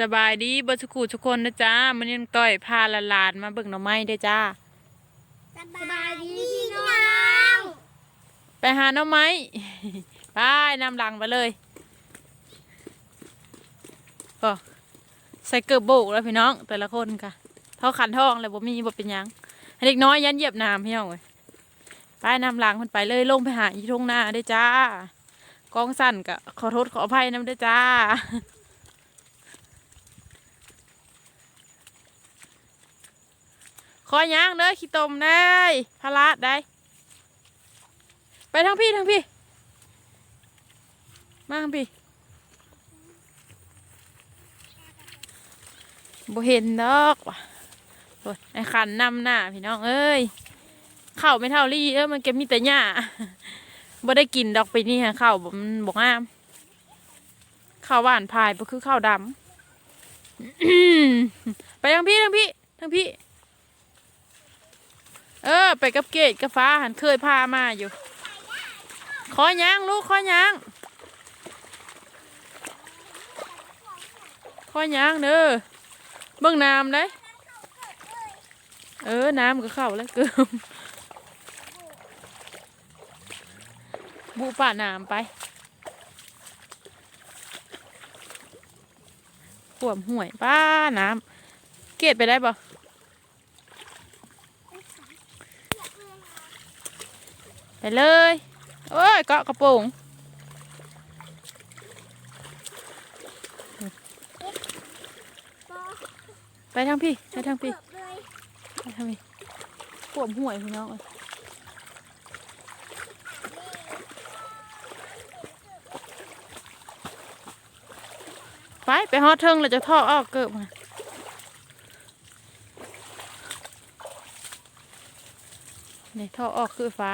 สบายดีเบิดสุขุทุกคนนะจ้ามันยังต่อยพาละลานมาเบิ่งหน่อไม้ได้อจ้า สบายดีพี่น้องไปหาหน่อไม้ ไปนำหลังไปเลยก็ใส่เกือบโบกแล้วพี่น้อง แต่ละคนค่ะเท่าขันทองเลยบ่มีบ่เป็นหยังให้เด็กน้อยยันเหยียบน้ำพี่น้องเว้ยไปนำหลังมันไปเลยลงไปหาอีทุ่งนาได้อจ้ากองสั่นกะขอโทษขออภัยน้ำได้อจ้า ขอย่างเด้อขี้ตมได้พะละได้ ไปทางพี่ทางพี่ มาทางพี่บ่เห็นดอกว่ะโอ้ยไอ้ขันนำหน้าพี่น้องเอ้ยข้าวไม่เท่าลี่เอ้ยมันเก็บมีแต่หญ้าบ่ได้กินดอกไปนี่ฮะข้าวบ่มันบ่งามข้าวหวานพายบ่คือข้าวดำไปทางพี่ทางพี่ทางพี่ เออ ไปกับเกดกับฟ้าหันเคยพามาอยู่ ขอยางลูกขอยางขอยางเด้อเบิ่งน้ำเลยเออ น้ำก็เข้าแล้วเกิมบูป่าน้ำไปขวมห่วยป้าน้ำเกดไปได้ปะ ไปเลยโอ้ยเกาะกระโปรงไปทางพี่ไปทางพี่ไปทางพี่ขวมห่วยพี่น้องเอ้ยไปไปฮอดเทิงแล้วจะท่อออกเกิบมานี่ท่อออกคือฟ้า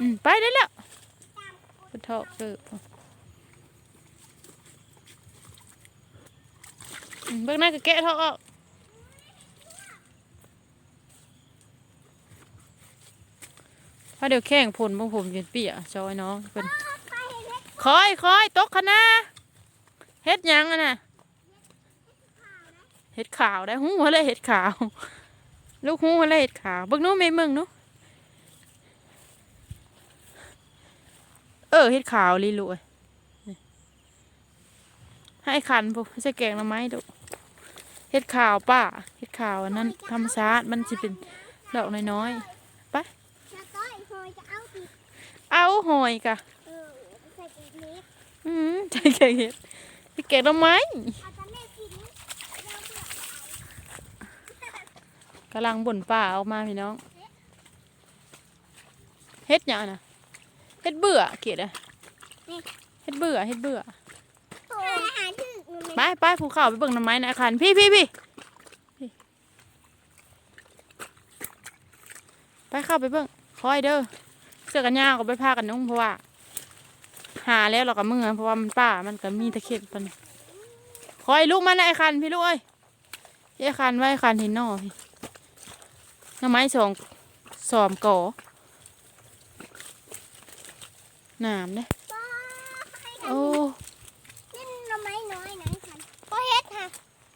อืมไปได้แล้วไปท่อเกิบอืมเบื้องหน้าก็แกะท่อออกพอเดี๋ยวแข่งผลบางผมจนเปียจอยน้องเป็นคอยคอยตกคณะเฮ็ดยังอะน่ะเฮ็ดขาวได้หูอะไรเฮ็ดขาว ลูกหูอะไรเฮ็ดขาวเบิ่งนู้ไม่เบิ่งนู้ เออเฮ็ดขาวลีลุยให้ขันพวกใส่แกงละไม้ดูเฮ็ดขาวป้าเฮ็ดขาวอันนั้นธรรมชาติมันสิเป็นดอกน้อยจะต้อยคอยจะเอาหอยกะอืมใจแกงเฮ็ดใส่แกงละไม่กำลังบ่นป่าออกมาพี่น้องเฮ็ดหยังน่ะ เฮ็ดเบื่อเกลียดอะเฮ็ดเบื่อเฮ็ดเบื่อโอ้ยอาหารถึกมันไปไปภูเขาไปเบิ่งน้ำไม้นะอาคันพี่พี่พี่พี่ไปเข้าไปเบิ่งคอยเด้อเสื้อกันยาวก็ไปพากันนุ่งเพราะว่า หาแล้วเราก็เมื่อยเพราะว่ามันป่ามันก็มีตะเข็บตอนนี้คอยลูกมันนะไอ้คันพี่ลูกเอ้ยไอ้คันไว้ไอ้คันเห็นนอพี่น้ำไม้สองสอมก่อ น้ำเนี่ยป้าให้กันโอ้นี่เราไม่น้อยนะคันพ่อเฮ็ดค่ะ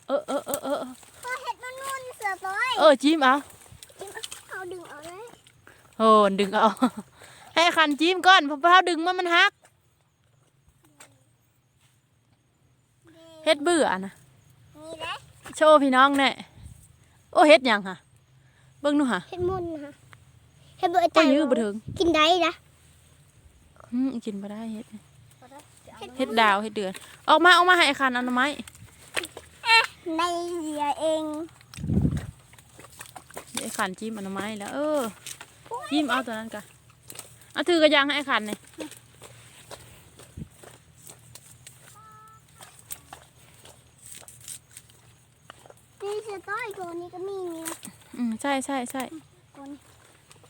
เออเออเออเออเออพ่อเฮ็ดมันนุ่นเสือต้อยเออจิ้มเอาเอาดึงเอาเลยโอ้ดึงเอาให้คันจิ้มก่อนเพราะเขาดึงมันมันหักเฮ็ดเบื่อนะนี่แหละโชว์พี่น้องแน่โอ้เฮ็ดหยังค่ะเบิ่งหนูค่ะเฮ็ดมุนค่ะเฮ็ดเบื่อโอ้ยยื้อบ่ถึงกินได้นะ อืมกินบ่ได้เฮ็ดเฮ็ดดาวเฮ็ดเดือน ออกมาออกมาให้ไอ้คันเอาหน่อไม้ในเหลือเองเดี๋ยวไอ้คันจิ้มเอาหน่อไม้แล้ว เออจิ้มเอาตัวนั้นกะเอาถือกระยางให้ไอ้คันนี่นี่เสือต้อยตัวนี้ก็มีนี่นะอืมใช่ใช่ใช่กล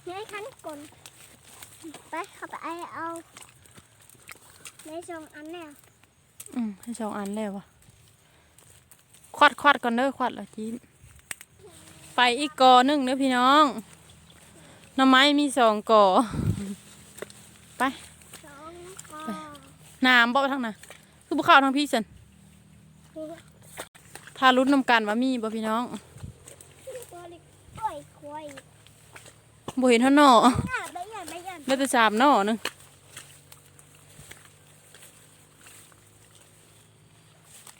นี่ให้คันกล ไปเข้าไปไอเอาในสองอันแน่อืมให้สองอันแล้ววะควัดควัดก่อนเด้อควัดแล้วจิ้มไปอีกกอหนึงเด้อพี่น้องหน่อไม้มีสองกอไปสองกอน้ำบ่ทางน่ะคือบ่เข้าทางพี่สันถ้ารุ้นนำกันว่ามีบ่พี่น้อง บ่เห็นเท่าหน่ออะใบใหญ่ใบใหญ่ได้แต่สามหน่อหนึง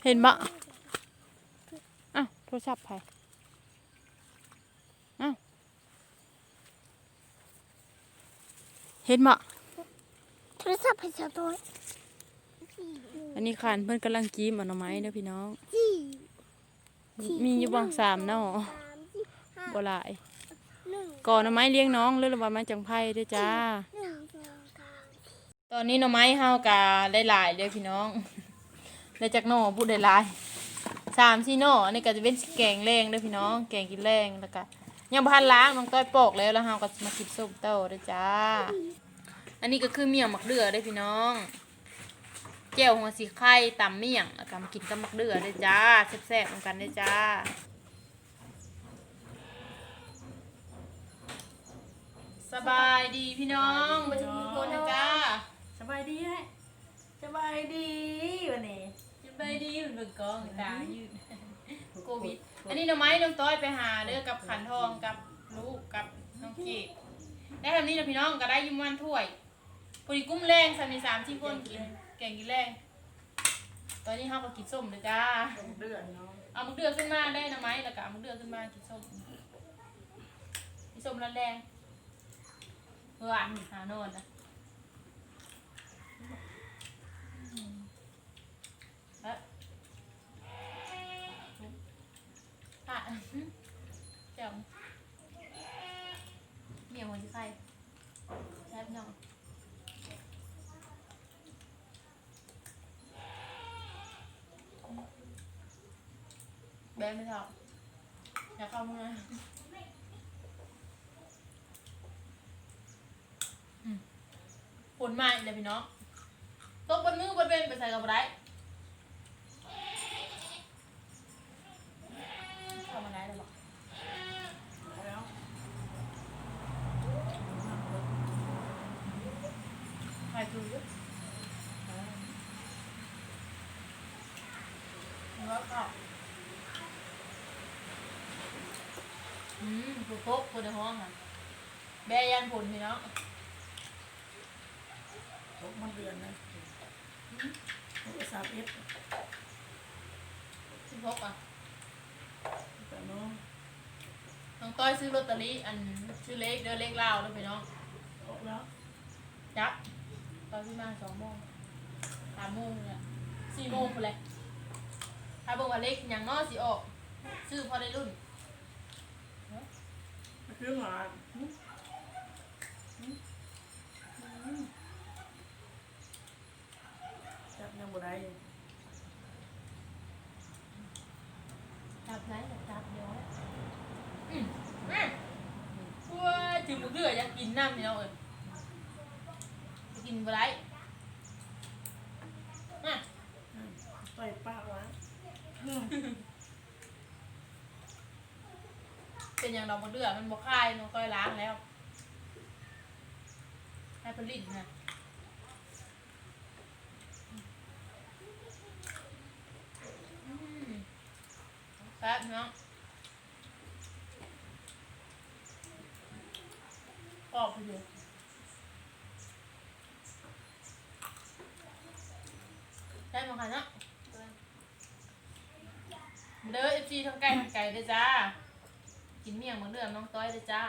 เห็นบ่อ้าวโทรศัพท์ไผอ้าวเห็นบ่โทรศัพท์ให้สะตัวอันนี้คันเพิ่นกำลังจีมเอาหน่อไม้เด้อพี่น้องสี่มีอยู่บ้างสามหน่อสามสี่ห้าบ่หลายหนึ่ง ก่อนหน่อไม้เลี้ยงน้องเรื่องว่ามาจังไพ่เด้จ้า หนึ่งสองสามตอนนี้หน่อไม้เฮากะได้หลายเด้พี่น้องได้จากหน่อพูดได้หลายสามสี่หน่ออันนี้ก็จะเป็นแกงแรงเด้พี่น้อง แกงกินแรงแล้วก็ยังพันล้างน้องต้อยปอกแล้วแล้วเฮาก็มากินส้มเต้าเด้จ้า อันนี้ก็คือเมี่ยงมักเดือเด้อพี่น้องแจ่วหัวสีไข่ตำเมี่ยงแล้วก็มากินกับมักเดือเด้จ้าแซ่บๆเหมือนกันเด้จ้า สบายดีพี่น้องมาถึงทุกคนนะจ้าสบายดีไหมสบายดีวันนี้สบายดีเหมือนเบิ่งกล้องตายืดโควิด อันนี้หน่อไม้น้องต้อยไปหาเด้อกับขันทองกับลูกกับน้องเกดได้แบบนี้นะพี่น้องก็ได้อยิมวันถ้วยพอดีกุ้มแรงสามีสามที่คนกินแกงกินแรงตอนนี้เฮาก็กินส้มเลยจ้าเดือนเนาะเอามุกเดือขึ้นมาได้หน่อไม้แล้วก็เอามุกเดือขึ้นมากินส้มกินส้มร้อนแรง เพื่ออันหาโนอนนะเอ๊ะอะเจ้าเมียมันจะใครแซ่บเนาะแบนไม่เท่าอยากเข้ามืออืมฝ นมาอีกเลยพี่น้องตกบนมือบนเบนไปใส่กับไรเข้ามาได้เลยบอกแล้วใครดูด้วยแล้วก็อืมถูกโต๊ะคนในห้องอะแบยันผลพี่น้อง มันเดือนนะตกสามเอ็ดสิบหกอะแต่น้องน้องต้อยซื้อลอตเตอรี่อันชื่อเลขเด้อเลขเล่าวแล้วพี่น้องตกแล้วจับตอนที่มาสองโมงสามโมงเนี่ยสี่โมงไปเลยถ้าบอกว่าเลขอย่างน้อยสิออกซื้อพอได้รุ่นคือหมาจับ ยังบ่ได้จับไหนจับเดี๋ยวอืมอืมว้าจืดบุกเดืออยากกินน้ำพี่น้องเอ้ยกินบ่ได้อะต่อยป้าวะเป็นอย่างดอกบุกเดือมันบ่คายน้องต้อยล้างแล้วให้ผลิตนะอืมแป๊บเนาะออกไปเลยได้มาค่ะเนาะเด้อเอฟซีทั้งไก่ทั้งไก่เลยจ้า กินเมี่ยงเหมือนเดิมน้องต้อยเลยจ้า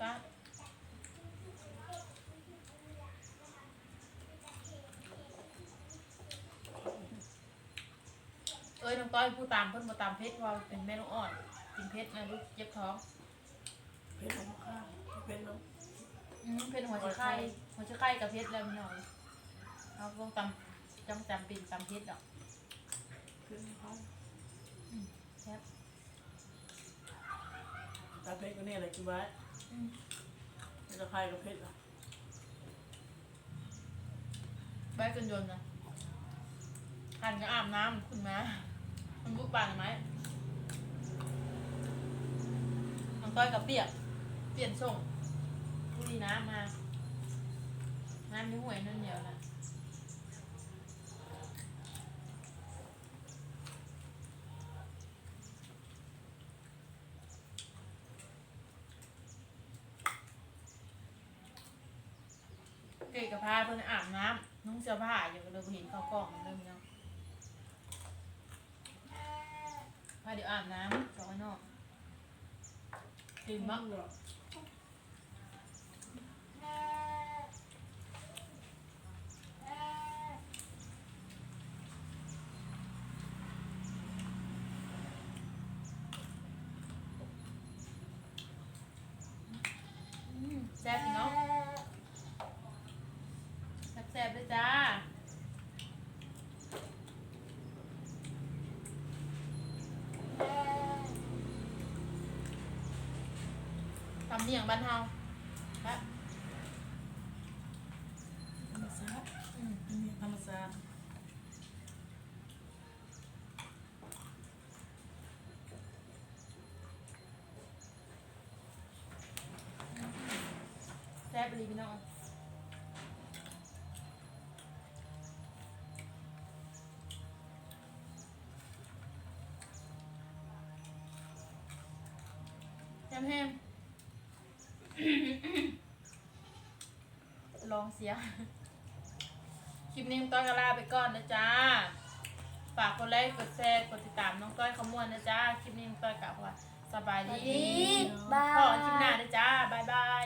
จ้าเอ้ยน้อง ต้อยพูดตามเพิ่นมาตามเพชรว่าเป็นแม่ลูกอ่อนกินเพชรนะลูกเจ็บท้องเพชรน้ำข้าวเพชรน้อืมเป็นหัวชะไข่หัวชะไข่กับเพชรแล้วพี่น้องเอาพวกตำจำจำเป็นตำเพชรดอกำเพชรน้ำข้าวแซ่บตาเพชรก็เนี่ยอะไรกินไว้อืมจะคลายกับเพชรอะใบกันยนต์นะหั่นก็อาบน้ำคุณมา มันบุกบานไหมน้องต้อยกับเปียก เปลี่ยนส่งซีน้ำมา น้ำนิ้วหวยนั่นเดียวละเกยกับพาเพิ่นอาบน้ำน้องเสื้อผ้าอยู่ก็เลยเห็นเข้ากล้องเริ่มเนาะพา เดี๋ยวอาบน้ำสองนอกตื่นมัมางเหรอ แซ่บเนาะแซ่บๆเลยจ้า ตำเนียงบ้านเฮาไปธรรมชาติอืมอันนี้ธรรมชาติแซ่บเลยพี่น้องแฮมแฮม ลองเสีย คลิปนี้ต้อยก็ลาไปก่อนนะจ๊ะ ฝากกดไลค์ กดแชร์ กดติดตามน้องต้อยขมวนนะจ๊ะ คลิปนี้น้องต้อยกลับว่าสบายดีบาพอยคลิปหน้านะจ๊ะ บ๊ายบาย